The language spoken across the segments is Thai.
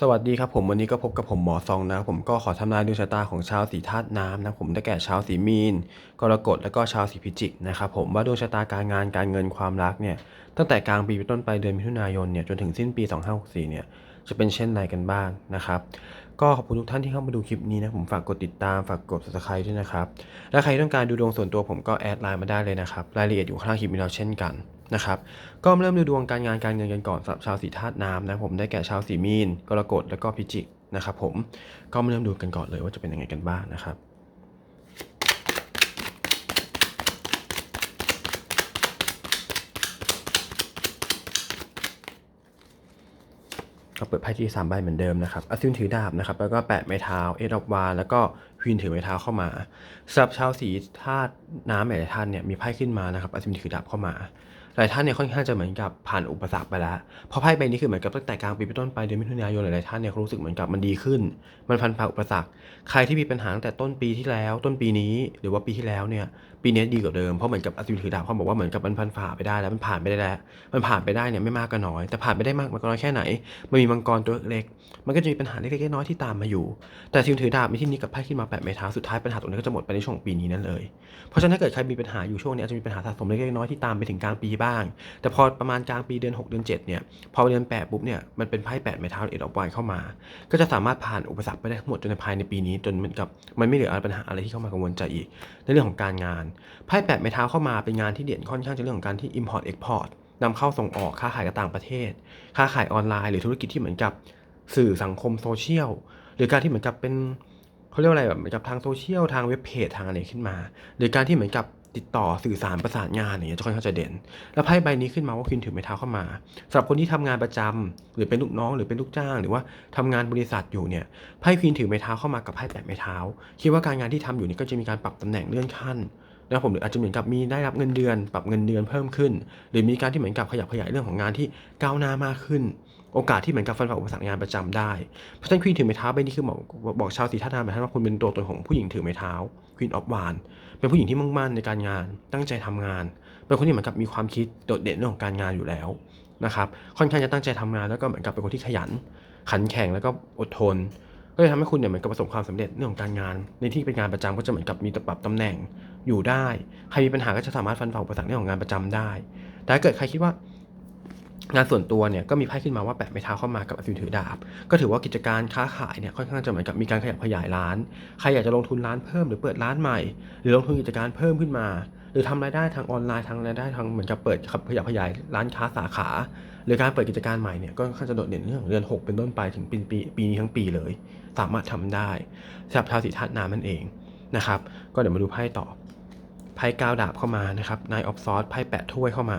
สวัสดีครับผมวันนี้ก็พบกับผมหมอซองนะผมก็ขอทำนายดวงชะตาของชาวสีธาตุน้ำนะผมได้แก่ชาวสีมีนกรกฎและก็ชาวสีพิจิกนะครับผมว่าดวงชะตาการงานการเงินความรักเนี่ยตั้งแต่กลางปีเป็นต้นไปเดือนมิถุนายนเนี่ยจนถึงสิ้นปี 2564เนี่ยจะเป็นเช่นไรกันบ้างนะครับก็ขอบคุณทุกท่านที่เข้ามาดูคลิปนี้นะผมฝากกดติดตามฝากกด subscribe ด้วยนะครับและใครต้องการดูดวงส่วนตัวผมก็แอดไลน์มาได้เลยนะครับรายละเอียดอยู่ข้างคลิปนี้เราเช่นกัน นะครับก็มาเริ่มดูดวงการงานการเงินกันก่อนสำหรับชาวสีธาตุน้ำนะผมได้แก่ชาวสีมีนกรกฎและก็พิจิกนะครับผมก็มาเริ่มดูกันก่อนเลยว่าจะเป็นยังไงกันบ้างนะครับก็เปิดไพ่ที่สามใบเหมือนเดิมนะครับอาซินถือดาบนะครับ แล้วก็แปะไม้เท้า เอ็ดอกวานแล้วก็ควีนถือไม้เท้าเข้ามาสำหรับชาวสีธาตุน้ำหลายท่านเนี่ยมีไพ่ขึ้นมานะครับอาซินถือดาบเข้ามา หลายท่านเนี่ยค่อนข้างจะเหมือนกับผ่านอุปสรรคไปแล้วเพราะไพ่ใบนี้คือเหมือนกับตั้งแต่กลางปีเป็นต้นไปเดือนมิถุนายนหลายๆท่านเนี่ยเขารู้สึกเหมือนกับมันดีขึ้น มันพันผ่านอุปสรรค ใครที่มีปัญหาตั้งแต่ต้นปีที่แล้ว ต้นปีนี้ หรือว่าปีที่แล้วเนี่ย ปีนี้ดีกว่าเดิมเพราะเหมือนกับอาซินถือดาบเขาบอกว่าเหมือนกับมันพันฝ่าไปได้แล้วมันผ่านไปได้แล้วมันผ่านไปได้เนี่ยไม่มากก็น้อย แต่ผ่านไปได้มากมันก็น้อยแค่ไหน มันมีมังกรตัวเล็ก มันก็จะมีปัญหาเล็กๆน้อยๆที่ตามมาอยู่ แต่ซิมถือดาบมีที่นี้กับไพ่ขึ้นมาแปะไม้เท้าสุดท้ายปัญหาตรงนี้ก็จะหมดไปในช่วงปีนี้นั่นเลย เพราะฉะนั้นถ้าเกิดใครมีปัญหาอยู่ช่วงนี้อาจจะมีปัญหาสะสมเล็กๆน้อยๆที่ตามไปถึงกลางปีบ้าง แต่พอประมาณกลางปีเดือน 6 เดือน7เนี่ยพอเดือน8ปุ๊บเนี่ยมันเป็นไพ่แปดไม้เท้าเอ็ดออกวเข้ามา ก็จะสามารถผ่านอุปสรรคไปได้ทั้งหมดจนในภายในปีนี้จนเหมือนกับมันไม่เหลือปัญหาอะไรที่เข้ามากังวลใจอีกในเรื่องของการงานไพ่แปดไม้เท้าเข้ามาเป็นงานที่เด่นค่อนข้างจะเรื่องของการที่ import export นำเข้าส่งออกค้าขายกับต่างประเทศ ค้าขายออนไลน์ หรือธุรกิจที่เหมือนกับสื่อสังคมโซเชียลหรือการที่เหมือนกับเป็นเขาเรียกว่าอะไรแบบเหมือนกับทางโซเชียลทางเว็บเพจทางอะไรขึ้นมา หรือการที่เหมือนกับติดต่อสื่อสารประสานงานอย่างเงี้ยจะค่อนข้างจะเด่น แล้วไพ่ใบนี้ขึ้นมาว่าคุณถือไม้เท้าเข้ามาสำหรับคนที่ทำงานประจำหรือเป็นลูกน้องหรือเป็นลูกจ้าง หรือว่าทำงานบริษัทอยู่เนี่ยไพ่ควีนถือไม้เท้าเข้ามากับไพ่แปดไม้เท้าคิดว่าการงานที่ทำอยู่นี่ก็จะมีการปรับตำแหน่งเลื่อนขั้น นะครับผมหรืออาจจะเหมือนกับมีได้รับเงินเดือนปรับเงินเดือนเพิ่มขึ้น หรือมีการที่เหมือนกับขยับขยายเรื่องของงานที่ก้าวหน้ามากขึ้น โอกาสที่เหมือนกับฟันฝ่าอุปสรรงานประจำได้เพราะฉะนั้นควีนถือไม้เท้าใบนี้คือบอกบอกชาวสีท่าทางหมายถึงว่าคุณเป็นตัวตนของผู้หญิงถือไม้เท้าควีนออฟวานเป็นผู้หญิงที่มุ่งมั่นในการงาน ตั้งใจทำงาน เป็นคนที่เหมือนกับมีความคิดโดดเด่นเรื่องของการงานอยู่แล้วนะครับค่อนข้างจะตั้งใจทำงานแล้วก็เหมือนกับเป็นคนที่ขยัน ขันแข็งแล้วก็อดทน ก็จะทำให้คุณเนี่ยเหมือนกับประสบความสำเร็จเรื่องของการงาน ในที่เป็นงานประจำก็จะเหมือนกับมีปรับตำแหน่งอยู่ได้ ใครมีปัญหาก็จะสามารถฟันฝ่าอุปสรรคเรื่องของงานประจำได้ แต่ถ้าเกิดใครคิดว่างานส่วนตัวเนี่ยก็มีไพ่ขึ้นมาว่าแปะไม้เท้าเข้ามากับอสูรถือดาบ ก็ถือว่ากิจการค้าขายเนี่ยค่อนข้างจะเหมือนกับมีการขยับขยายร้าน ใครอยากจะลงทุนร้านเพิ่มหรือเปิดร้านใหม่ หรือลงทุนกิจการเพิ่มขึ้นมา รือทำรายได้ทางออนไลน์ทางรายได้ทางเหมือนกับเปิดขยับขยายร้านค้าสาขา หรือการเปิดกิจการใหม่เนี่ยก็ค่อนข้างจะโดดเด่นเรื่องเดือน 6 เป็นต้นไปถึงปีปีปีนี้ทั้งปีเลย สามารถทำได้สำหรับชาวสีธาตุน้ำนั่นเองนะครับ ก็เดี๋ยวมาดูไพ่ต่อไพ่ก้าวดาบเข้ามานะครับนายออฟซอสไพ่แปดถ้วยเข้ามา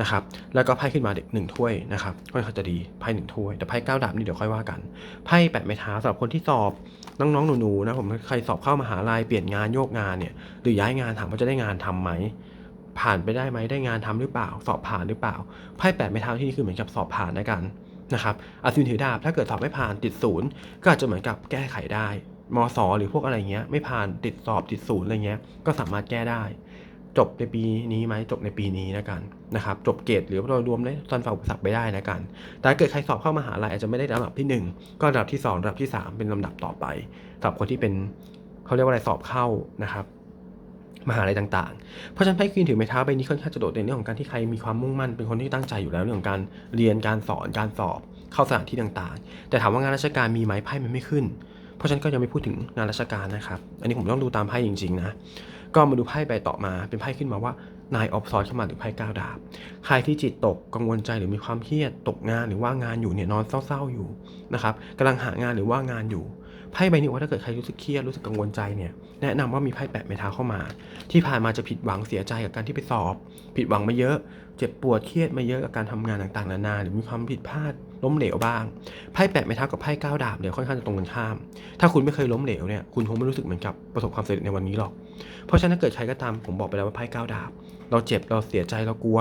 นะครับแล้วก็ไพ่ขึ้นมาเด็กหนึ่งถ้วยนะครับค่อนข้างจะดีไพ่หนึ่งถ้วย แต่ไพ่ก้าวดาบนี่เดี๋ยวค่อยว่ากันไพ่แปดไม้เท้าสำหรับคนที่สอบ น้องๆหนูๆนะผมใครสอบเข้ามหาลัยเปลี่ยนงานโยกงานเนี่ยหรือย้ายงานถามว่าจะได้งานทำไหมผ่านไปได้ไหมได้งานทำหรือเปล่า สอบผ่านหรือเปล่าไพ่แปดไม่เท้าที่นี่คือเหมือนกับสอบผ่านนะกันนะครับอาซินถือดาบถ้าเกิดสอบไม่ผ่านติดศูนย์ก็อาจจะเหมือนกับแก้ไขได้มสหรือพวกอะไรเงี้ยไม่ผ่านติดสอบติดศูนย์อะไรเงี้ยก็สามารถแก้ได้ จบในปีนี้ไหมจบในปีนี้นะกันนะครับจบเกรดหรือเรารวมได้ตอนฝ่าอุปสรรคไปได้นะกัน แต่ถ้าเกิดใครสอบเข้ามหาลัยอาจจะไม่ได้ลำดับที่ 1 ก็ลำดับที่ 2ลำดับที่ 3 เป็นลำดับต่อไปสำหรับคนที่เป็นเขาเรียกว่าอะไรสอบเข้านะครับมหาลัยต่างๆ เพราะฉะนั้นไพ่ควีนถือไม้เท้าใบนี้ค่อนข้างจะโดดเด่นเรื่องของการที่ใครมีความมุ่งมั่นเป็นคนที่ตั้งใจอยู่แล้วเรื่องของการเรียนการสอนการสอบเข้าสถานที่ต่างๆ แต่ถามว่างานราชการมีไหมไพ่มันไม่ขึ้น เพราะฉะนั้นก็ยังไม่พูดถึงงานราชการนะครับ อันนี้ผมต้องดูตามไพ่จริงๆนะ ก็มาดูไพ่ใบต่อมา เป็นไพ่ขึ้นมาว่านายออฟซอยเข้ามาหรือไพ่ก้าวดาบ ใครที่จิตตกกังวลใจหรือมีความเครียดตกงานหรือว่างานอยู่เนี่ยนอนเศร้าๆอยู่นะครับกำลังหางานหรือว่างานอยู่ไพ่ใบนี้ว่าถ้าเกิดใครรู้สึกเครียดรู้สึกกังวลใจเนี่ยแนะนำว่ามีไพ่แปะไม้ทาเข้ามา ที่ผ่านมาจะผิดหวังเสียใจกับการที่ไปสอบ ผิดหวังมาเยอะ เจ็บปวดเครียดมาเยอะกับการทำงานต่างๆนานาหรือมีความผิดพลาดล้มเหลวบ้างไพ่แปะไม้ทากับไพ่ก้าวดาบเนี่ยค่อนข้างจะตรงกันข้าม ถ้าคุณไม่เคยล้มเหลวเนี่ยคุณคงไม่รู้สึกเหมือนกับประสบความสำเร็จในวันนี้หรอก เพราะฉะนั้นถ้าเกิดใครก็ตามผมบอกไปแล้วว่าไพ่ก้าวดาบ เราเจ็บเราเสียใจเรากลัว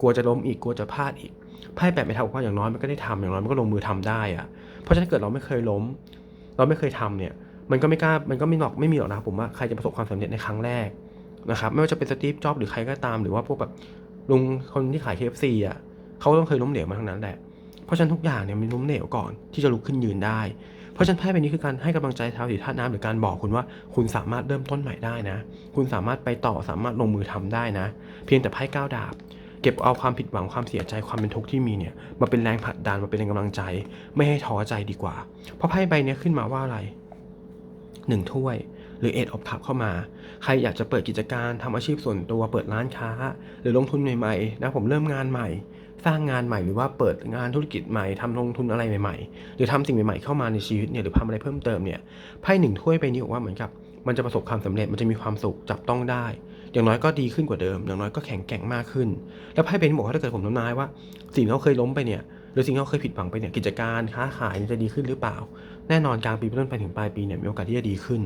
กลัวจะล้มอีกกลัวจะพลาดอีกไพ่แปะไม้เท้าบอกว่าอย่างน้อยมันก็ได้ทำอย่างน้อยมันก็ลงมือทำได้อะเพราะฉะนั้นถ้าเกิดเราไม่เคยล้ม เราไม่เคยทำเนี่ยมันก็ไม่กล้ามันก็ไม่หรอกไม่มีหรอกนะครับผมว่าใครจะประสบความสำเร็จในครั้งแรกนะครับไม่ว่าจะเป็นสตีฟจ็อบหรือใครก็ตามหรือว่าพวกแบบลุงคนที่ขาย KFC อะเขาต้องเคยล้มเหลวมาทั้งนั้นแหละเพราะราะฉะนั้นทุกอย่างเนี่ยมันล้มเหลวก่อนที่จะลุกขึ้นยืนได้ เพราะฉะนั้นไพ่ใบนี้คือการให้กำลังใจชาวสีธาตุน้ำหรือการบอกคุณว่าคุณสามารถเริ่มต้นใหม่ได้นะ คุณสามารถไปต่อสามารถลงมือทำได้นะ เพียงแต่ไพ่ก้าวดาบ เก็บเอาความผิดหวังความเสียใจความเป็นทุกข์ที่มีเนี่ยมาเป็นแรงผลักดันมาเป็นแรงกำลังใจ ไม่ให้ท้อใจดีกว่า เพราะไพ่ใบนี้ขึ้นมาว่าอะไรหนึ่งถ้วยหรือเอ็ดออฟคัพเข้ามา ใครอยากจะเปิดกิจการทำอาชีพส่วนตัวเปิดร้านค้า หรือลงทุนใหม่ๆนะผมเริ่มงานใหม่ สร้างงานใหม่หรือว่าเปิดงานธุรกิจใหม่ทำลงทุนอะไรใหม่ๆ หรือทำสิ่งใหม่ๆเข้ามาในชีวิตเนี่ยหรือทำอะไรเพิ่มเติมเนี่ยไพ่หนึ่งถ้วยใบนี้บอกว่าเหมือนกับมันจะประสบความสำเร็จมันจะมีความสุขจับต้องได้ อย่างน้อยก็ดีขึ้นกว่าเดิม อย่างน้อยก็แข็งแกร่งมากขึ้น แล้วไพ่ใบนบอกว่าถ้าเกิดผมทำนายว่า สิ่งที่เขาเคยล้มไปเนี่ยหรือสิ่งที่เขาเคยผิดหวังไปเนี่ยกิจการค้าขายจะดีขึ้นหรือเปล่า แน่นอนกลางปีเป็นต้นไปถึงปลายปีเนี่ยมีโอกาสที่จะดีขึ้น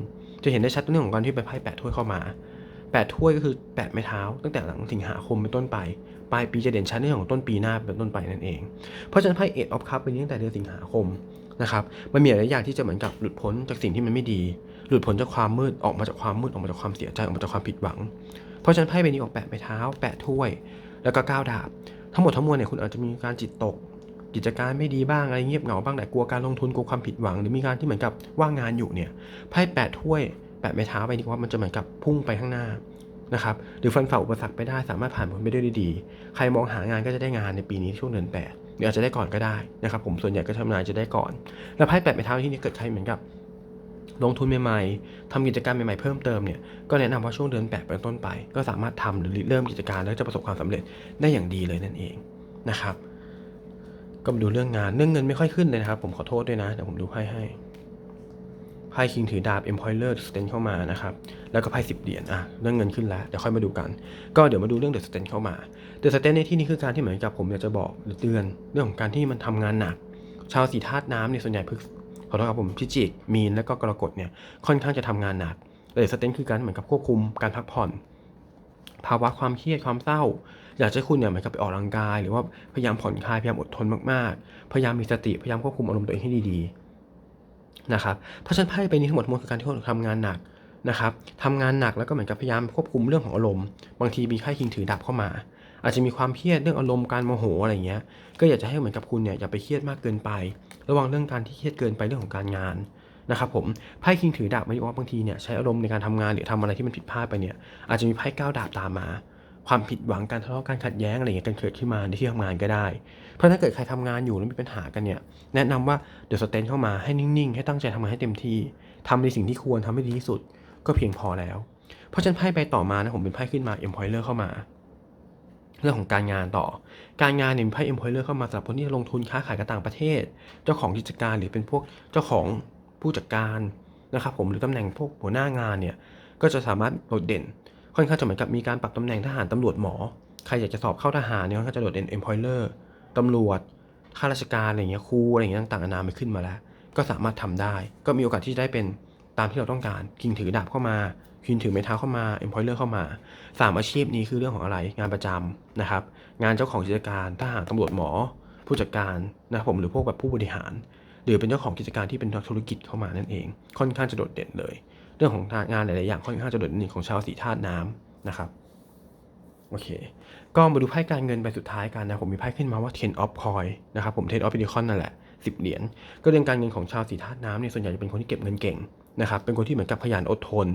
จะเห็นได้ชัดเรื่องของการที่ไปไพ่แปดถ้วยเข้ามา แปดถ้วยก็คือแปดไม้เท้า ตั้งแต่หลังสิงหาคมเป็นต้นไป ปลายปีจะเด่นชัดในเรื่องของต้นปีหน้าเป็นต้นไปนั่นเอง เพราะฉะนั้นไพ่เอ็ดออฟคัพเป็นตั้งแต่เดือนสิงหาคมนะครับ มันมีหลายอย่างที่จะเหมือนกับหลุดพ้นจากสิ่งที่มันไม่ดี หลุดพ้นจากความมืด ออกมาจากความมืด ออกมาจากความเสียใจ ออกมาจากความผิดหวัง เพราะฉะนั้นไพ่ใบนี้ออกแปะไม้เท้า แปะถ้วย แล้วก็ก้าวดาบ ทั้งหมดทั้งมวลเนี่ยคุณอาจจะมีการจิตตก กิจการไม่ดีบ้าง อะไรเงียบเหงาบ้างแต่กลัวการลงทุน กลัวความผิดหวัง หรือมีการที่เหมือนกับว่างงานอยู่เนี่ย ไพ่แปะถ้วย ปะไม้เท้าไปนี่ว่ามันจะเหมือนกับพุ่งไปข้างหน้านะครับ หรือฟันฝ่าอุปสรรคไปได้สามารถผ่านพ้นไปได้ด้วยดีใครมองหางานก็จะได้งานในปีนี้ช่วงเดือนแปดหรืออาจจะได้ก่อนก็ได้นะครับ ผมส่วนใหญ่ก็ทำนายจะได้ก่อน แล้วไพ่แปะไม้เท้าที่นี่เกิดใครเหมือนกับลงทุนใหม่ๆทำกิจการใหม่ๆเพิ่มเติมเนี่ย ก็แนะนำว่าช่วงเดือนแปดเป็นต้นไป ก็สามารถทำหรือเริ่มกิจการแล้วจะประสบความสำเร็จได้อย่างดีเลยนั่นเองนะครับ ก็มาดูเรื่องงานเรื่องเงินไม่ค่อยขึ้นเลยนะครับ ผมขอโทษด้วยนะเดี๋ยวผมดูไพ่ให้ ไพ่คิงถือดาบ Employer Stand เข้ามานะครับ แล้วก็ไพ่สิบเหรียญอะเรื่องเงินขึ้นแล้ว เดี๋ยวค่อยมาดูกัน ก็เดี๋ยวมาดูเรื่อง The Stand เข้ามา The Stand ในที่นี้คือการที่เหมือนกับผมอยากจะบอกหรือเตือนเรื่องของการที่มันทำงานหนัก ชาวสีธาตุน้ำเนี่ยส่วนใหญ่พึกขอโทษครับผมพิจิก มีน แล้วก็กรกฎเนี่ยค่อนข้างจะทำงานหนักแต่สเตนคือการเหมือนกับควบคุมการพักผ่อน ภาวะความเครียดความเศร้า อยากจะคุณเนี่ยเหมือนกับไปออกกำลังกาย หรือว่าพยายามผ่อนคลายพยายามอดทนมากๆ พยายามมีสติพยายามควบคุมอารมณ์ตัวเองให้ดีๆ นะครับเพราะฉะนั้นไพ่ใบนี้ทั้งหมดทั้งมวลคือการที่คุณทำงานหนักนะครับทำงานหนักแล้วก็เหมือนกับพยายามควบคุมเรื่องของอารมณ์บางทีมีไพ่คิงถือดับเข้ามา อาจจะมีความเครียดเรื่องอารมณ์การโมโหอะไรเงี้ยก็อยากจะให้เหมือนกับคุณเนี่ยอย่าไปเครียดมากเกินไป ระวังเรื่องการที่เครียดเกินไปเรื่องของการงานนะครับผมไพ่คิงถือดาบไม่ว่าบางทีเนี่ยใช้อารมณ์ในการทำงานหรือทำอะไรที่มันผิดพลาดไปเนี่ยอาจจะมีไพ่ก้าวดาบตามมา ความผิดหวังการทะเลาะการขัดแย้งอะไรเงี้ยกันเกิดขึ้นมาในที่ทำงานก็ได้ เพราะถ้าเกิดใครทำงานอยู่แล้วมีปัญหากันเนี่ย แนะนำว่าเดี๋ยวสเตนเข้ามาให้นิ่งๆ ให้ตั้งใจทำงานให้เต็มที่ทำในสิ่งที่ควรทำให้ดีที่สุด ก็เพียงพอแล้ว เพราะฉันไพ่ใบต่อมานะผมเป็นไพ่ขึ้นมา Employer เข้ามา เรื่องของการงานต่อ การงานเนี่ยมีไพ่ Employer เข้ามาสำหรับคนที่ลงทุนค้าขายกับต่างประเทศ เจ้าของกิจการหรือเป็นพวกเจ้าของผู้จัดการนะครับผมหรือตำแหน่งพวกหัวหน้างานเนี่ยก็จะสามารถโดดเด่น ค่อนข้างจะเหมือนกับมีการปรับตำแหน่งทหารตำรวจหมอ ใครอยากจะสอบเข้าทหารเนี่ยค่อนข้างจะโดดเด่น Employer ตำรวจข้าราชการอะไรเงี้ยครูอะไรเงี้ยต่างๆนานาไปขึ้นมาแล้ว ก็สามารถทำได้ ก็มีโอกาสที่จะได้เป็นตามที่เราต้องการคิงถือดาบเข้ามาคิงถือไม้เท้าเข้ามา Employer เข้ามาสามอาชีพนี้คือเรื่องของอะไรงานประจำนะครับ งานเจ้าของกิจการทหารตำรวจหมอ ผู้จัดการนะผมหรือพวกแบบผู้บริหาร หรือเป็นเจ้าของกิจการที่เป็นธุรกิจเข้ามานั่นเอง ค่อนข้างจะโดดเด่นเลย เรื่องของงานหลาย ๆ อย่างค่อนข้างจะโดดเด่นของชาวสีธาตุน้ำนะครับ โอเค ก็มาดูไพ่การเงินใบสุดท้ายกันนะ ผมมีไพ่ขึ้นมาว่า ten of coin นะครับผม ten of pentacle นั่นแหละ10เหรียญ ก็เรื่องการเงินของชาวสีธาตุน้ำเนี่ยส่วนใหญ่จะเป็นคนที่เก็บเงินเก่งนะครับ เป็นคนที่เหมือนกับขยันอดทน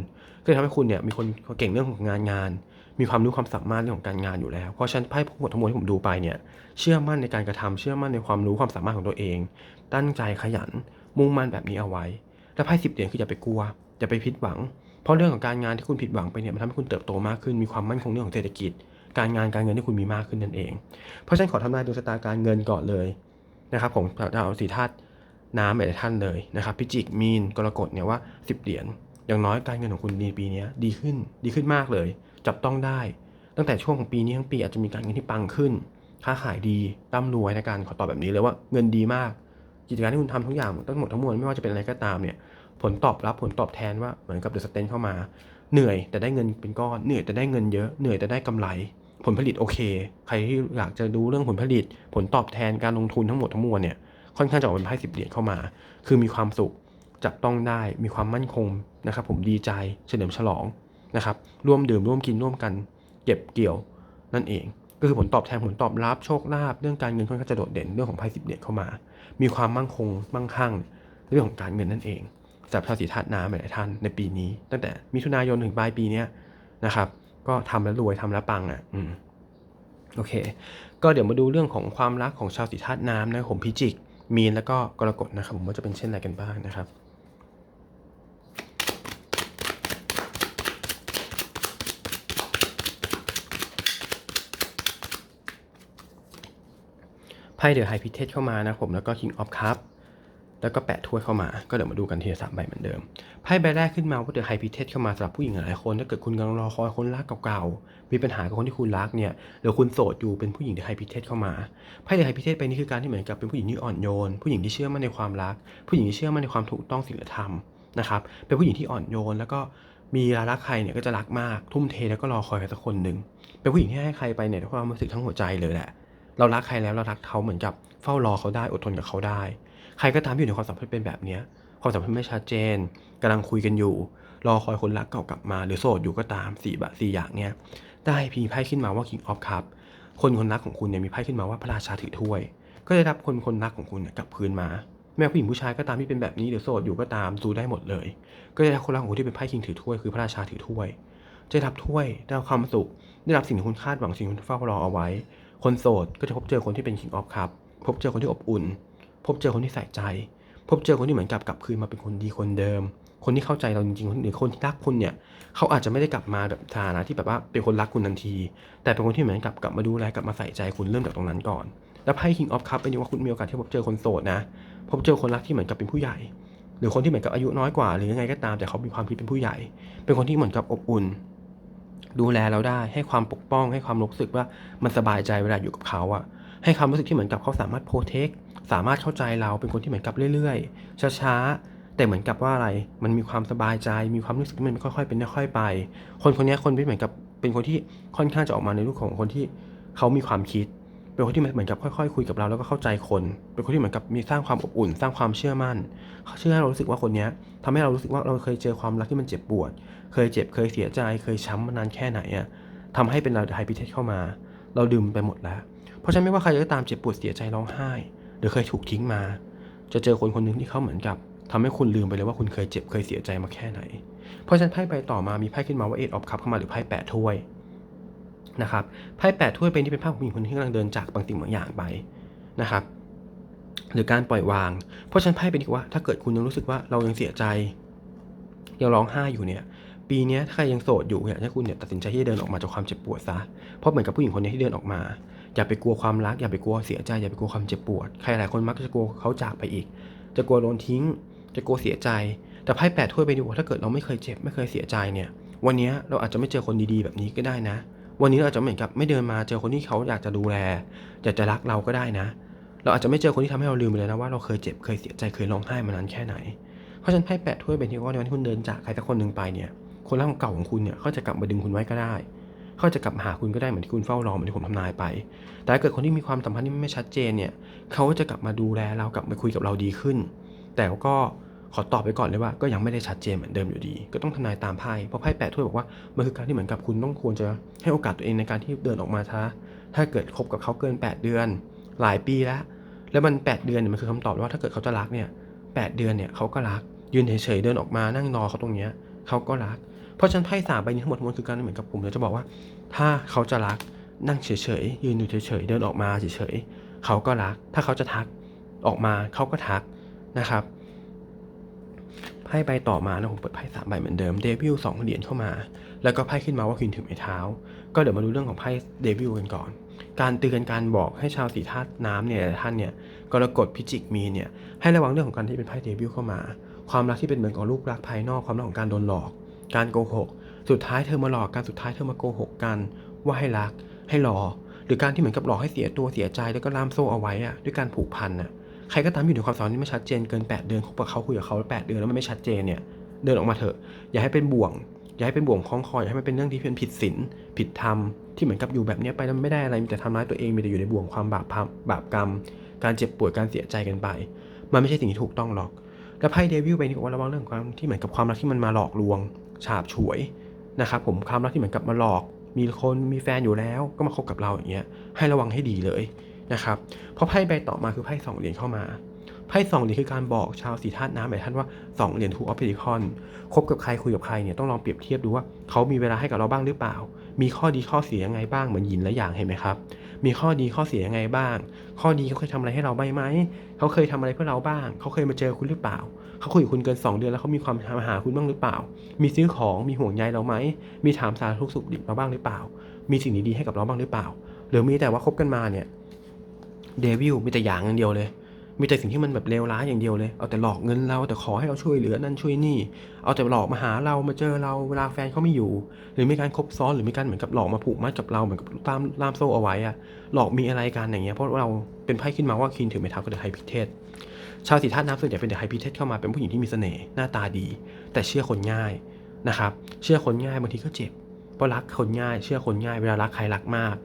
ก็จะทำให้คุณเนี่ยมีคนเก่งเรื่องของงานงาน มีความรู้ความสามารถเรื่องของการงานอยู่แล้ว เพราะฉะนั้นไพ่ทั้งหมดทั้งมวลที่ผมดูไปเนี่ย เชื่อมั่นในการกระทำเชื่อมั่นในความรู้ความสามารถของตัวเอง ตั้งใจขยัน มุ่งมั่นแบบนี้เอาไว้ และไพ่สิบเหรียญคืออย่าไปกลัว อย่าไปผิดหวัง เพราะเรื่องของการงานที่คุณผิดหวังไปเนี่ยมันทำให้คุณเติบโตมากขึ้นมีความมั่นคงเรื่องของเศรษฐกิจ การงานการเงินที่คุณมีมากขึ้นนั่นเอง เพราะฉะนั้นขอทำนายดวงชะตาการเงินก่อนเลยนะครับผมดาวสีธาตุน้ำหลายท่านเลยนะครับพิจิกมีนกรกฎเนี่ยว่าสิบเหรียญอย่างน้อยการเงินของคุณในปีนี้ดีขึ้นดีขึ้นมากเลย จับต้องได้ ตั้งแต่ช่วงของปีนี้ทั้งปีอาจจะมีการเงินที่ปังขึ้น ค้าขายดีร่ำรวยในการขอตอบแบบนี้เลยว่าเงินดีมากกิจการที่คุณทำทุกอย่างทั้งหมดทั้งมวลไม่ว่าจะเป็นอะไรก็ตามเนี่ย ผลตอบรับผลตอบแทนว่าเหมือนกับเดอะสเตนเข้ามา เหนื่อยแต่ได้เงินเป็นก้อนเหนื่อยแต่ได้เงินเยอะเหนื่อยแต่ได้กำไร ผลผลิตโอเค ใครที่อยากจะดูเรื่องผลผลิต ผลตอบแทนการลงทุนทั้งหมดทั้งมวลเนี่ยค่อนข้างจะออกเป็นไพ่สิบเหรียญเข้ามา คือมีความสุขจับต้องได้มีความมั่นคงนะครับ ผมดีใจเฉลิมฉลองนะครับ ร่วมดื่มร่วมกินร่วมกัน เก็บเกี่ยวนั่นเอง ก็คือผลตอบแทนผลตอบรับโชคลาภเรื่องการเงินค่อนข้างจะโดดเด่นเรื่องของไพ่สิบเหรียญเข้ามา มีความมั่งคงมั่งคั่งเรื่องของการเงินนั่นเอง สำหรับชาวสีธาตุน้ำหลายท่านในปีนี้ ตั้งแต่มิถุนายนถึงปลายปีเนี้ยนะครับ ก็ทำแล้วรวยทำแล้วปังอะอืมโอเค ก็เดี๋ยวมาดูเรื่องของความรักของชาวสีธาตุน้ำนะผมพิจิก มีนแล้วก็กรกฎนะครับ ผมว่าจะเป็นเช่นไรกันบ้างนะครับไพ่เดอะไฮพิเทสเข้ามานะผมแล้วก็ King of Cup แล้วก็แปะถ้วยเข้ามา ก็เดี๋ยวมาดูกันทีละสามใบเหมือนเดิม ไพ่ใบแรกขึ้นมาว่าเดอะไฮพิเทสเข้ามาสำหรับผู้หญิงหลายคน ถ้าเกิดคุณกำลังรอคอยคนรักเก่าๆ มีปัญหากับคนที่คุณรักเนี่ยหรือคุณโสดอยู่เป็นผู้หญิงเดอะไฮพิเทสเข้ามา ไพ่เดอะไฮพิเทสไปนี่คือการที่เหมือนกับเป็นผู้หญิงที่อ่อนโยน ผู้หญิงที่เชื่อมั่นในความรัก ผู้หญิงที่เชื่อมั่นในความถูกต้องศีลธรรมนะครับ เป็นผู้หญิงที่อ่อนโยน แล้วก็มีรักใครเนี่ยก็จะรักมาก ทุ่มเทแล้วก็รอคอยใครสักคนหนึ่ง เป็นผู้หญิงที่ให้ใครไปเนี่ยด้วยความรู้สึกทั้งหัวใจเลยแหละ เรารักใครแล้วเรารักเขาเหมือนกับเฝ้ารอเขาได้อดทนกับเขาได้ ใครก็ตามที่อยู่ในความสัมพันธ์เป็นแบบเนี้ยความสัมพันธ์ไม่ชัดเจนกำลังคุยกันอยู่ รอคอยคนรักเก่ากลับมา หรือโสดอยู่ก็ตามสี่บะสี่อย่างเนี้ยได้พีไพ่ขึ้นมาว่า King of Cup คนคนรักของคุณเนี่ยมีไพ่ขึ้นมาว่าพระราชาถือถ้วย ก็จะรับคนคนรักของคุณเนี่ยกลับคืนมา แม้ผู้หญิงผู้ชายก็ตามที่เป็นแบบนี้หรือโสดอยู่ก็ตามดูได้หมดเลย ก็จะได้คนรักของคุณที่เป็นไพ่คิงถือถ้วยคือพระราชาถือถ้วย จะรับถ้วยได้รับความสุขได้รับสิ่งที่คุณคาดหวังสิ่งที่คุณเฝ้ารอเอาไว้ คนโสดก็จะพบเจอคนที่เป็น King of Cup พบเจอคนที่อบอุ่น พบเจอคนที่ใส่ใจ พบเจอคนที่เหมือนกับกลับคืนมาเป็นคนดีคนเดิม คนที่เข้าใจเราจริงๆหรือคนที่รักคุณเนี่ย เขาอาจจะไม่ได้กลับมาแบบฐานะที่แบบว่าเป็นคนรักคุณทันที แต่เป็นคนที่เหมือนกับกลับมาดูแลกลับมาใส่ใจคุณเริ่มจากตรงนั้นก่อน แล้วไพ่ King of Cup เป็นว่าคุณมีโอกาสที่พบเจอคนโสดนะ พบเจอคนรักที่เหมือนกับเป็นผู้ใหญ่ หรือคนที่เหมือนกับอายุน้อยกว่า หรือยังไงก็ตามแต่เขามีความคิดเป็นผู้ใหญ่ เป็นคนที่เหมือนกับอบอุ่นดูแลเราได้ให้ความปกป้องให้ความรู้สึกว่ามันสบายใจเวลาอยู่กับเขาอะให้ความรู้สึกที่เหมือนกับเขาสามารถโปรเทค สามารถเข้าใจเราเป็นคนที่เหมือนกับเรื่อยๆ ช้าๆ แต่เหมือนกับว่าอะไร มันมีความสบายใจ มีความรู้สึกที่มันค่อยๆ เป็นค่อยๆ ไป คนคนนี้คนที่เหมือนกับเป็นคนที่ค่อนข้างจะออกมาในรูปของคนที่เขามีความคิด เป็นคนที่เหมือนกับค่อยๆ คุยกับเราแล้วก็เข้าใจคน เป็นคนที่เหมือนกับมีสร้างความอบอุ่น สร้างความเชื่อมั่น เขาเชื่อให้เรารู้สึกว่าคนนี้ทำให้เรารู้สึกว่าเราเคยเจอความรักที่มันเจ็บปวด เคยเจ็บ เคยเสียใจ เคยช้ำมานานแค่ไหนอะทำให้เป็นเราไฮพิเทสเข้ามา เราดื่มไปหมดแล้ว เพราะฉะนั้นไม่ว่าใครจะตามเจ็บปวดเสียใจร้องไห้ หรือเคยถูกทิ้งมา จะเจอคนคนหนึ่งที่เขาเหมือนกับทำให้คุณลืมไปเลยว่าคุณเคยเจ็บเคยเสียใจมาแค่ไหน เพราะฉะนั้นไพ่ใบต่อมามีไพ่ขึ้นมาว่าเอ็ดออฟคัพเข้ามาหรือไพ่แปดถ้วยนะครับไพ่แปดถ้วยเป็นที่เป็นภาพของผู้หญิงคนที่กำลังเดินจากบางสิ่งบางอย่างไปนะครับหรือการปล่อยวาง เพราะฉะนั้นไพ่เป็นที่ว่าถ้าเกิดคุณยังรู้สึกว่าเรายังเสียใจ ยังร้องไห้อยู่เนี่ย ปีนี้ถ้าใครยังโสดอยู่อยากให้คุณเนี่ยตัดสินใจที่จะเดินออกมาจากความเจ็บปวดซะ เพราะเหมือนกับผู้หญิงคนนี้ที่เดินออกมา อย่าไปกลัวความรัก อย่าไปกลัวเสียใจอย่าไปกลัวความเจ็บปวดใครหลายคนมักจะกลัวเขาจากไปอีก จะกลัวโดนทิ้ง จะกลัวเสียใจ แต่ไพ่แปดถ้วยไปดูว่าถ้าเกิดเราไม่เคยเจ็บไม่เคยเสียใจเนี่ย วันนี้เราอาจจะไม่เจอคนดีๆแบบนี้ก็ได้นะ วันนี้เราอาจจะเหมือนกับไม่เดินมาเจอคนที่เขาอยากจะดูแลอยากจะรักเราก็ได้นะ เราอาจจะไม่เจอคนที่ทำให้เราลืมไปเลยนะว่าเราเคยเจ็บเคยเสียใจเคยร้องไห้มานานแค่ไหนเพราะฉะนั้นไพ่แปดถ้วยเป็นที่ว่าในวันที่คุณเดินจากใครสักคนหนึ่งไปเนี่ยคนรักเก่าของคุณเนี่ยเขาจะกลับมาดึงคุณไว้ก็ได้ เขาจะกลับมาหาคุณก็ได้เหมือนที่คุณเฝ้ารอเหมือนที่ผมทำนายไป แต่ถ้าเกิดคนที่มีความสัมพันธ์ที่ไม่ชัดเจนเนี่ยเขาจะกลับมาดูแลเรากลับมาคุยกับเราดีขึ้น แต่ก็ขอตอบไปก่อนเลยว่าก็ยังไม่ได้ชัดเจนเหมือนเดิมอยู่ดี ก็ต้องทนายตามไพ่เพราะไพ่แปดถ้วยบอกว่ามันคือการที่เหมือนกับคุณต้องควรจะให้โอกาสตัวเองในการที่เดินออกมาช้าถ้าเกิดคบกับเขาเกิน 8 เดือน หลายปีแล้ว แล้วมัน 8 เดือนเนี่ยมันคือคำตอบว่าถ้าเกิดเขาจะรักเนี่ยแเดือนเนี่ยเขาก็รักยืนเฉยๆเดินออกมานั่งรอเขาตรงเนี้ยเขาก็รัก เพราะฉะนั้นไพ่สามใบนี้ทั้งหมดมวลคือการเหมือนกับผมจะบอกว่า ถ้าเขาจะรักนั่งเฉยๆยืนอยู่เฉยๆเดินออกมาเฉยๆเขาก็รัก ถ้าเขาจะทักออกมาเขาก็ทักนะครับไพ่ใบต่อมานะผมเปิดไพ่สามใบเหมือนเดิมเดวิลสองเหรียญเข้ามา แล้วก็ไพ่ขึ้นมาว่าควีนถือไม้เท้า ก็เดี๋ยวมาดูเรื่องของไพ่เดวิลกันก่อน การเตือนการบอกให้ชาวสีธาตุน้ำเนี่ยท่านเนี่ยกรกฎพิจิกมีเนี่ยให้ระวังเรื่องของการที่เป็นไพ่เดวิลเข้ามา ความรักที่เป็นเหมือนกับรูปรักภายนอกความรักของการโดนหลอก การโกหก สุดท้ายเธอมาหลอกกันสุดท้ายเธอมาโกหกกัน ว่าให้รัก ให้รอ หรือการที่เหมือนกับหลอกให้เสียตัวเสียใจแล้วก็ล่ามโซ่เอาไว้อะด้วยการผูกพันอะใครก็ตามอยู่ในความสัมพันธ์ที่ไม่ชัดเจนเกิน 8 เดือนคบกับเขาคุยกับเขาแปดเดือนแล้วมันไม่ชัดเจนเนี่ยเดินออกมาเถอะ อย่าให้เป็นบ่วง อย่าให้เป็นบ่วงคล้องคออย่าให้มันเป็นเรื่องที่เป็นผิดศีลผิดธรรมที่เหมือนกับอยู่แบบนี้ไปแล้วไม่ได้อะไรมีแต่ทำร้ายตัวเองมีแต่อยู่ในบ่วงความบาปบาปกรรม การเจ็บปวดการเสียใจกันไป มันไม่ใช่สิ่งที่ถูกต้องหรอก และไพ่เดวิลไปนี่กว่าระวังเรื่องความที่เหมือนกับความรักที่มันมาหลอกลวง ฉาบฉวยนะครับผมความรักที่เหมือนกับมาหลอก มีคนมีแฟนอยู่แล้วก็มาคบกับเราอย่างเงี้ยให้ระวังให้ดีเลยนะครับเพราะไพ่ใบต่อมาคือไพ่สองเหรียญเข้ามาไพ่สองเหรียญคือการบอกชาวสีธาตุน้ำหมายท่านว่าสองเหรียญทูออฟเพดิคอนคบกับใครคุยกับใครเนี่ยต้องลองเปรียบเทียบดูว่าเขามีเวลาให้กับเราบ้างหรือเปล่า มีข้อดีข้อเสียยังไงบ้างเหมือนยินและอย่างเห็นไหมครับ มีข้อดีข้อเสียยังไงบ้าง ข้อดีเขาเคยทำอะไรให้เราบ้างไหมเขาเคยทำอะไรเพื่อเราบ้าง เขาเคยมาเจอคุณหรือเปล่า เขาคุยกับคุณเกิน 2 เดือนแล้วเขามีความมาหาคุณบ้างหรือเปล่า มีซื้อของมีห่วงใยเราไหม มีถามสารทุกข์สุขดิบเราบ้างหรือเปล่า มีสิ่งดีๆให้กับเราบ้างหรือเปล่า หรือมีแต่ว่าคบกันมาเนี่ยเดวิลมีแต่อย่างอย่างเดียวเลย มีแต่สิ่งที่มันแบบเลวร้ายอย่างเดียวเลย เอาแต่หลอกเงินเราแต่ขอให้เราช่วยเหลือนั่นช่วยนี่ เอาแต่หลอกมาหาเรามาเจอเราเวลาแฟนเขาไม่อยู่ หรือมีการคบซ้อนหรือมีการเหมือนกับหลอกมาผูกมัดกับเราเหมือนกับตามล่ามโซ่เอาไว้อะหลอกมีอะไรกันอย่างเงี้ยเพราะว่าเราเป็นไพ่ขึ้นมาว่าคินถือไม้เท้ากับเดอะไฮพิเทส ชาวสีธาตุน้ำส่วนใหญ่เป็นเดอะไฮพิเทสเข้ามาเป็นผู้หญิงที่มีเสน่ห์หน้าตาดี แต่เชื่อคนง่ายนะครับเชื่อคนง่ายบางทีก็เจ็บเพราะรักคนง่าย เชื่อคนง่ายเวลารักใครรักมาก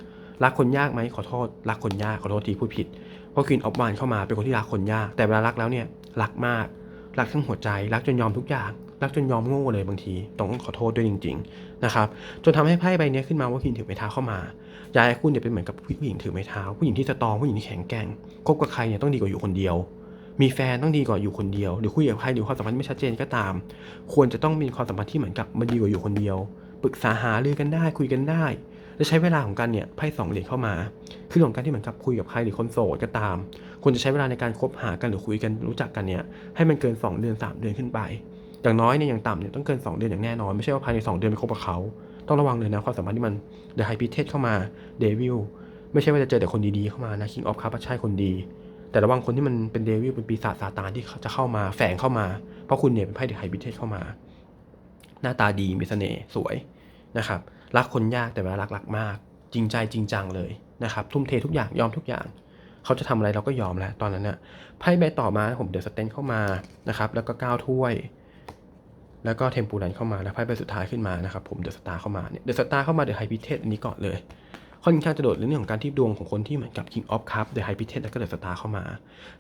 รักคนยากไหมขอโทษ รักคนยากขอโทษทีพูดผิดเพราะควีนออฟวานเข้ามาเป็นคนที่รักคนยาก แต่เวลารักแล้วเนี่ยรักมาก รักทั้งหัวใจ รักจนยอมทุกอย่าง รักจนยอมโง่เลยบางทีต้องขอโทษด้วยจริงๆนะครับจนทำให้ไพ่ใบนี้ขึ้นมาว่าควีนถือไม้เท้าเข้ามายากให้คุณเนี่ยเป็นเหมือนกับผู้หญิงถือไม้เท้าผู้หญิงที่สตรองผู้หญิงที่แข็งแกร่งคบกับใครเนี่ยต้องดีกว่าอยู่คนเดียว มีแฟนต้องดีกว่าอยู่คนเดียว หรือคุยกับใครหรือความสัมพันธ์ไม่ชัดเจนก็ตาม ควรจะต้องมีความสัมพันธ์ที่เหมือนกับมันดีกว่าอยู่คนเดียว ปรึกษาหารือกันได้คุยกันได้ และใช้เวลาของกันเนี่ยไพ่สองเหรียญเข้ามา คือของการที่เหมือนกับคุยกับใครหรือคนโสดก็ตาม ควรจะใช้เวลาในการคบหากันหรือคุยกันรู้จักกันเนี่ยให้มันเกิน 2 เดือน 3 เดือนขึ้นไป อย่างน้อยเนี่ยอย่างต่ำเนี่ยต้องเกิน 2 เดือนอย่างแน่นอน ไม่ใช่ว่าภายใน 2 เดือนไปคบกับเขา ต้องระวังเลยนะความสัมพันธ์ที่มันเดอะไฮพิเทสเข้ามาเดวิลไม่ใช่ว่าจะเจอแต่คนดีๆเข้ามานะคิงออฟคัพใช่คนดี แต่ระวังคนที่มันเป็นเดวิลเป็นปีศาจซาตานที่จะเข้ามาแฝงเข้ามา เพราะคุณเนี่ยเป็นไพ่เดอะไฮพิเทสเข้ามา หน้าตาดีมีเสน่ห์สวยนะครับ รักคนยากแต่เวลารักรักมาก จริงใจจริงจังเลยนะครับ ทุ่มเททุกอย่างยอมทุกอย่างเขาจะทำอะไรเราก็ยอมแล้วตอนนั้นเนี่ยไพ่ใบต่อมาผมเดอะสเตนเข้ามานะครับ แล้วก็ก้าวถ้วย แล้วก็เทมปูรันเข้ามาแล้วไพ่ใบสุดท้ายขึ้นมานะครับ ผมเดอะสตาร์เข้ามาเนี่ยเดอะสตาร์เข้ามาเดอะไฮพิเทสอันนี้ก่อนเลย ค่อนข้างจะโดดเรื่องของการที่ดวงของคนที่เหมือนกับ King of Cup เดอะไฮพิเทสแล้วก็เดอะสตาร์เข้ามา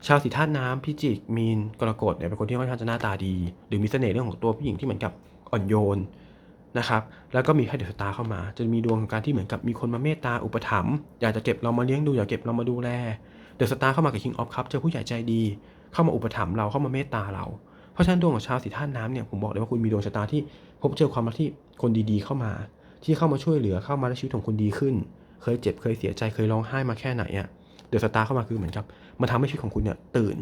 ชาวสีธาตุน้ำพิจิกมีนกรกฎเนี่ยเป็นคนที่ค่อนข้างจะหน้าตาดี หรือมีเสน่ห์เรื่องของตัวผู้หญิงที่เหมือนกับอ่อนโยนนะครับแล้วก็มีไพ่เดอะสตาร์เข้ามา จะมีดวงของการที่เหมือนกับมีคนมาเมตตาอุปถัมภ์อยากจะเก็บเรามาเลี้ยงดูอยากเก็บเรามาดูแลเดอะสตาร์เข้ามากับ King of Cup เจอผู้ใหญ่ใจดี เข้ามาอุปถัมภ์เราเข้ามาเมตตาเราเพราะฉะนั้นดวงของชาวสีธาตุน้ำเนี่ยผมบอกเลยว่าคุณมีดวงชะตาที่พบเจอความรักที่คนดีๆเข้ามา ที่เข้ามาช่วยเหลือเข้ามาในชีวิตของคุณดีขึ้น เคยเจ็บเคยเสียใจเคยร้องไห้มาแค่ไหนอะเดอะสตาร์เข้ามาคือเหมือนกับมันทำให้ชีวิตของคุณเนี่ยตื่น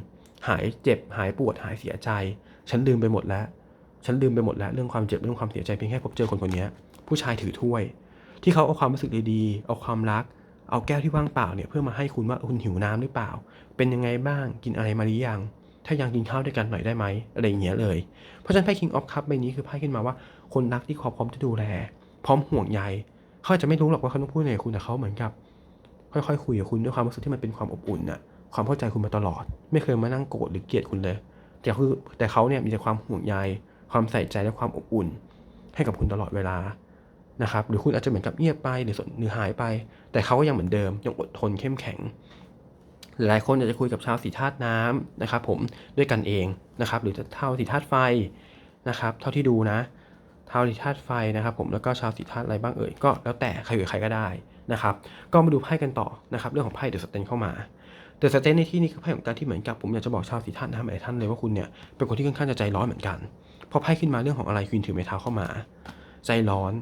หายเจ็บหายปวดหายเสียใจ ฉันลืมไปหมดแล้ว ฉันลืมไปหมดแล้วเรื่องความเจ็บเรื่องความเสียใจเพียงแค่พบเจอคนคนนี้ผู้ชายถือถ้วย ที่เขาเอาความรู้สึกดีๆ เอาความรัก เอาแก้วที่ว่างเปล่าเนี่ยเพื่อมาให้คุณว่าคุณหิวน้ำหรือเปล่า เป็นยังไงบ้างกินอะไรมาหรือยัง ถ้ายังกินข้าวด้วยกันหน่อยได้ไหมอะไรอย่างเงี้ยเลย เพราะฉะนั้นไพ่ King of Cup ใบนี้คือไพ่ขึ้นมาว่าคนรักที่พร้อมจะดูแล พร้อมห่วงใย เขาอาจจะไม่รู้หรอกว่าเขาต้องพูดอะไรคุณแต่เขาเหมือนกับ ค่อยๆคุยกับคุณด้วยความรู้สึกที่มันเป็นความอบอุ่นน่ะ ความเข้าใจคุณมาตลอด ไม่เคยมานั่งโกรธหรือเกลียดคุณเลย แต่คือแต่เขาเนี่ยมีแต่ความห่วงใย ความใส่ใจและความอบอุ่น ให้กับคุณตลอดเวลานะครับ หรือคุณอาจจะเหมือนกับเงียบไปหรือสนหรือหายไป แต่เขาก็ยังเหมือนเดิมยังอดทนเข้มแข็งหลายคนอากจะคุยกับชาวสีธาตุน้ำนะครับ ผมด้วยกันเองนะครับ หรือจะเท่าสีธาตุไฟนะครับ เท่าที่ดูนะ เท่าสีธาตุไฟนะครับผมแล้วก็ชาวสีธาตุอะไรบ้างเอ่ยก็แล้วแต่ใครเอ่ยใครก็ได้นะครับก็มาดูไพ่กันต่อนะครับเรื่องของไพ่เดอะสเตนเข้ามาเดอะสเตนในที่นี้คือไพ่ของการที่เหมือนกับผมอยากจะบอกชาวสีธาตุน้ำหลายท่านเลยว่าคุณเนี่ยเป็นคนที่ค่อนข้างจะใจร้อนเหมือนกันพอไพ่ขึ้นมาเรื่องของอะไรควีนถือไม้เท้าเข้ามา ใจร้อน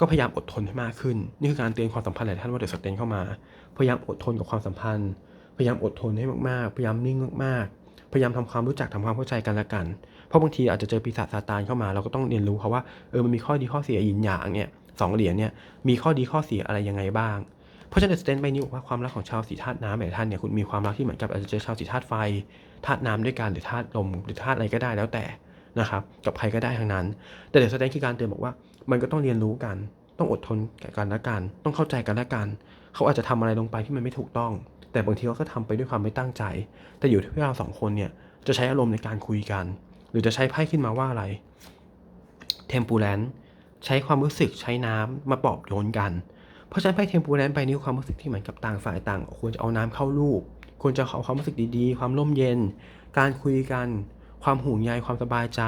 ก็พยายามอดทนให้มากขึ้น นี่คือการเตือนความสัมพันธ์หลายท่านว่าเดอะสเตนเข้ามา พยายามอดทนกับความสัมพันธ์ พยายามอดทนให้มากๆ พยายามนิ่งมากๆ พยายามทำความรู้จักทำความเข้าใจกันและกัน เพราะบางทีอาจจะเจอปีศาจซาตานเข้ามาเราก็ต้องเรียนรู้เขาว่าเออมันมีข้อดีข้อเสียยินหยางเนี่ยสองเหรียญเนี่ยมีข้อดีข้อเสียอะไรยังไงบ้าง เพราะฉะนั้นสเตนใบนี้บอกว่าความรักของชาวสีธาตุน้ำหลายท่านเนี่ยคุณมีความรักที่เหมือนกับอาจจะเจอชาวสีธาตุไฟธาตุน้ำด้วยกันหรือธาตุลมหรือธาตุอะไรก็ได้แล้วแต่นะครับกับใครก็ได้ทั้งนั้น แต่เดี๋ยวสเตนคือการเตือนบอกว่า มันก็ต้องเรียนรู้กัน ต้องอดทนกันและกัน ต้องเข้าใจกันและกัน เขาอาจจะทำอะไรลงไปที่มันไม่ถูกต้อง แต่บางทีเขาก็ทำไปด้วยความไม่ตั้งใจ แต่อยู่ที่เราสองคนเนี่ยจะใช้อารมณ์ในการคุยกัน หรือจะใช้ไพ่ขึ้นมาว่าอะไรเทมปูแลนใช้ความรู้สึกใช้น้ำมาปอบโยนกัน เพราะฉะนั้นไพ่เทมปูแลนไปนี้ความรู้สึกที่เหมือนกับต่างฝ่ายต่าง ควรจะเอาน้ำเข้าลูกควรจะเอาความรู้สึกดีๆ ความร่มเย็น การคุยกัน ความห่วงใยความสบายใจ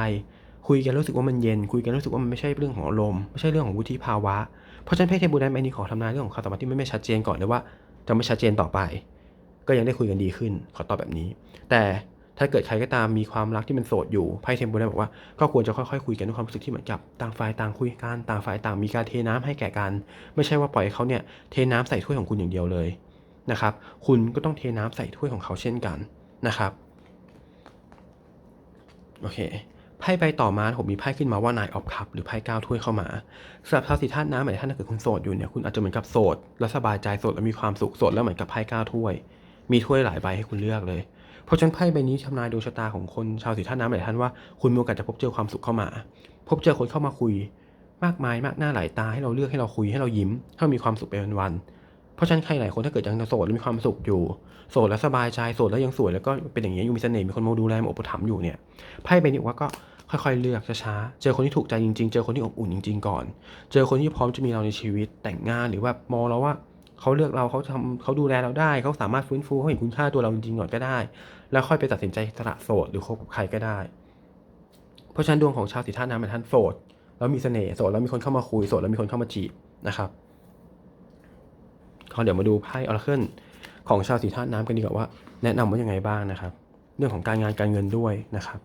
คุยกันรู้สึกว่ามันเย็น คุยกันรู้สึกว่ามันไม่ใช่เรื่องของอารมณ์ไม่ใช่เรื่องของวุฒิภาวะ เพราะฉะนั้นไพ่เทมบูไดใบนี้ขอทำนายเรื่องของความสัมพันธ์ที่ไม่ไม่ชัดเจนก่อนเลยว่าจะไม่ชัดเจนต่อไป ก็ยังได้คุยกันดีขึ้น ขอตอบแบบนี้ แต่ ถ้าเกิดใครก็ตามมีความรักที่มันโสดอยู่ไพ่เทมบูไดบอกว่าก็ควรจะค่อยๆ คุยกันด้วยความรู้สึกที่เหมือนกับต่างฝ่ายต่างคุยกันต่างฝ่ายต่างมีการเทน้ำให้แก่กัน ไม่ใช่ว่าปล่อยเขาเนี่ยเทน้ำใส่ถ้วยของคุณอย่างเดียวเลยนะครับคุณก็ต้องเทน้ำใส่ถ้วยของเขาเช่นกันนะครับโอเคไพ่ใบต่อมาผมมีไพ่ขึ้นมาว่า Nine of Cup หรือไพ่ก้าถ้วยเข้ามาสำหรับชาวสีธาตุน้ำหมายถ้าเกิดคุณโสดอยู่เนี่ยคุณอาจจะเหมือนกับโสดแล้วสบายใจโสดแล้วมีความสุขโสดแล้วเหมือนกับไพ่ก้าถ้วย มีถ้วยหลายใบให้คุณเลือกเลย เพราะฉะนั้นไพ่ใบนี้ทำนายดวงชะตาของคนชาวสีธาน้ำหลายท่านว่าคุณมีโอกาสจะพบเจอความสุขเข้ามา พบเจอคนเข้ามาคุย มากมายมากหน้าหลายตาให้เราเลือกให้เราคุยให้เรายิ้มให้เรามีความสุขไปวันๆเพราะฉะนั้นใครหลายคนถ้าเกิดยังโสดแล้วมีความสุขอยู่โสดแล้วสบายใจโสดแล้วยังสวยแล้วก็เป็นอย่างนี้อยู่มีเสน่ห์มีคนมาดูแลมาอุปถัมภ์อยู่เนี่ยไพ่ใบนี้ว่าก็ค่อยๆเลือกช้าๆ เจอคนที่ถูกใจจริงๆ เจอคนที่อบอุ่นจริง ๆ ก่อน เจอคนที่พร้อมจะมีเราในชีวิตแต่งงานหรือว่ามองเราว่า เขาเลือกเราเขาทำเขาดูแลเราได้ เขาสามารถฟื้นฟูเขาเห็นคุณค่าตัวเราจริงๆก่อนก็ได้ แล้วค่อยไปตัดสินใจสละโสดหรือคบกับใครก็ได้ เพราะฉะนั้นดวงของชาวสีธาตุน้ำเป็นท่านโสดแล้วมีเสน่ห์โสดแล้วมีคนเข้ามาคุยโสดแล้วมีคนเข้ามาจีบนะครับก็เดี๋ยวมาดูไพ่ออร์เคิลของชาวสีธาตุน้ำกันดีกว่าว่าแนะนำว่ายังไงบ้างนะครับ เรื่องของการงานการเงินด้วยนะครับ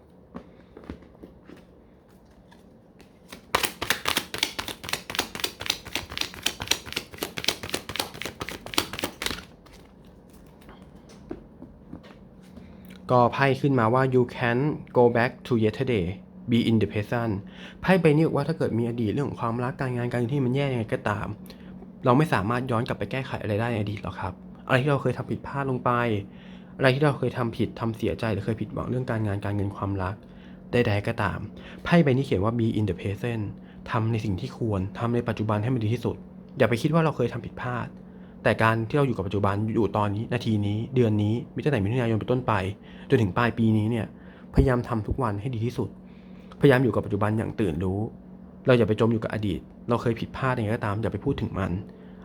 ก็ไพ่ขึ้นมาว่า you can go back to yesterday be in the present ไพ่ใบนี้บอกว่าถ้าเกิดมีอดีตเรื่องของความรักการงานการเงินที่มันแย่ยังไงก็ตาม เราไม่สามารถย้อนกลับไปแก้ไขอะไรได้ในอดีตหรอกครับ อะไรที่เราเคยทำผิดพลาดลงไป อะไรที่เราเคยทำผิดทำเสียใจหรือเคยผิดหวังเรื่องการงานการเงินความรักใดๆก็ตามไพ่ใบนี้เขียนว่า be in the present ทำในสิ่งที่ควรทำในปัจจุบันให้มันดีที่สุด อย่าไปคิดว่าเราเคยทำผิดพลาด แต่การที่เราอยู่กับปัจจุบันอยู่ตอนนี้นาทีนี้เดือนนี้มิถุนายนมิถุนายนเป็นต้นไป จนถึงปลายปีนี้เนี่ยพยายามทำทุกวันให้ดีที่สุด พยายามอยู่กับปัจจุบันอย่างตื่นรู้ เราอย่าไปจมอยู่กับอดีต เราเคยผิดพลาดยังไงก็ตามอย่าไปพูดถึงมัน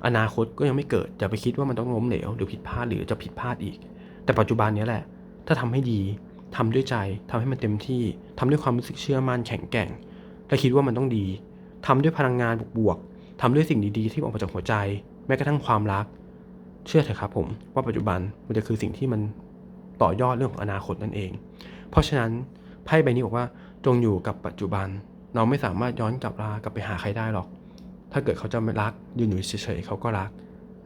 อนาคตก็ยังไม่เกิดอย่าไปคิดว่ามันต้องล้มเหลวหรือผิดพลาดหรือจะผิดพลาดอีก แต่ปัจจุบันนี้แหละ ถ้าทำให้ดีทำด้วยใจทำให้มันเต็มที่ทำด้วยความรู้สึกเชื่อมั่นแข็งแกร่งและคิดว่ามันต้องดีทำด้วยพลังงานบวกๆทำด้วยสิ่งดีๆ ที่ออกมาจากหัวใจ แม้กระทั่งความรัก เชื่อเถอะครับผมว่าปัจจุบันมันจะคือสิ่งที่มันต่อยอดเรื่องของอนาคตนั่นเอง เพราะฉะนั้นไพ่ใบนี้บอกว่าจงอยู่กับปัจจุบัน เราไม่สามารถย้อนกลับลากลับไปหาใครได้หรอก ถ้าเกิดเขาจะไม่รักยืนอยู่เฉยๆเขาก็รัก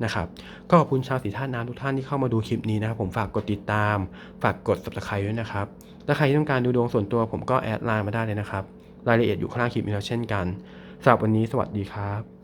นะครับก็ขอบคุณชาวสีท่าน้ำทุกท่านที่เข้ามาดูคลิปนี้นะครับผมฝากกดติดตาม ฝากกด subscribe ด้วยนะครับถ้าใครที่ต้องการดูดวงส่วนตัวผมก็แอดไลน์มาได้เลยนะครับ รายละเอียดอยู่ข้างล่างคลิปนี้แล้วเช่นกันสำหรับวันนี้สวัสดีครับ